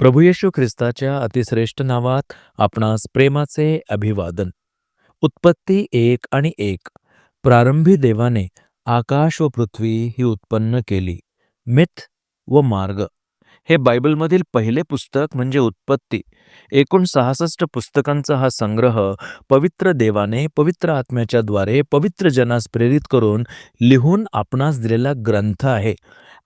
प्रभू येशू ख्रिस्ताच्या अतिश्रेष्ठ नावात आपणास प्रेमाचे अभिवादन. उत्पत्ती एक आणि एक. प्रारंभी देवाने आकाश व पृथ्वी ही उत्पन्न केली. मिथ व मार्ग. हे बायबलमधील पहिले पुस्तक म्हणजे उत्पत्ती. एकूण सहासष्ट पुस्तकांचा हा संग्रह पवित्र देवाने पवित्र आत्म्याच्या द्वारे पवित्र जनास प्रेरित करून लिहून आपणास दिलेला ग्रंथ आहे.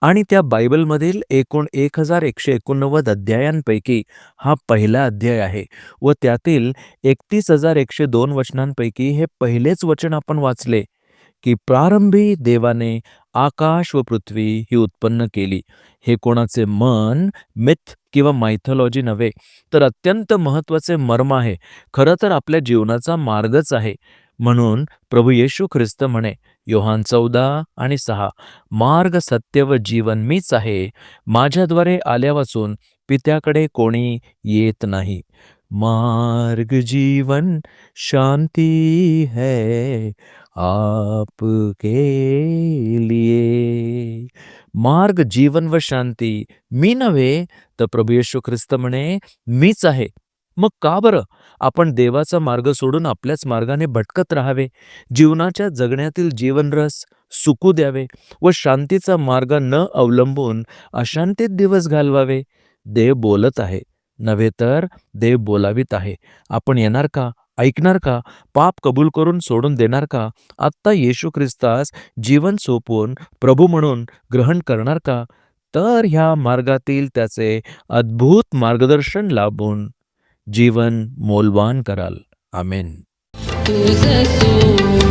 आणि त्या बायबलमधील एकूण एक हजार एकशे एकोणनव्वद अध्यायांपैकी हा पहिला अध्याय आहे व त्यातील एकतीस हजार एकशे दोन वचनांपैकी हे पहिलेच वचन आपण वाचले की प्रारंभी देवाने आकाश व पृथ्वी ही उत्पन्न केली. हे कोणाचे मन मिथ किंवा मायथॉलॉजी नव्हे तर अत्यंत महत्त्वाचे मर्म आहे. खरं तर आपल्या जीवनाचा मार्गच आहे. म्हणून प्रभू येशू ख्रिस्त म्हणे योहान चौदा आणि सहा. मार्ग सत्य व जीवन मीच आहे. माझ्याद्वारे आल्यापासून पित्याकडे कोणी येत नाही. मार्ग जीवन शांती है. आपके लिए. मार्ग जीवन व शांती मी नव्हे तर प्रभू येशू ख्रिस्त म्हणे मीच आहे. मग का बरं? आपण देवाचा मार्ग सोडून आपल्याच मार्गाने भटकत राहावे. जीवनाच्या जगण्यातील जीवनरस सुकू द्यावे व शांतीचा मार्ग न अवलंबून अशांतीत दिवस घालवावे. देव बोलत आहे. नव्हे तर देव बोलावित आहे. आपण येणार का? ऐकणार का? पाप कबूल करून सोडून देणार का? आत्ता येशू ख्रिस्तास जीवन सोपवून प्रभू म्हणून ग्रहण करणार का? तर ह्या मार्गातील त्याचे अद्भुत मार्गदर्शन लाभून जीवन मोलवान कराल. आमेन. तुझ सोडून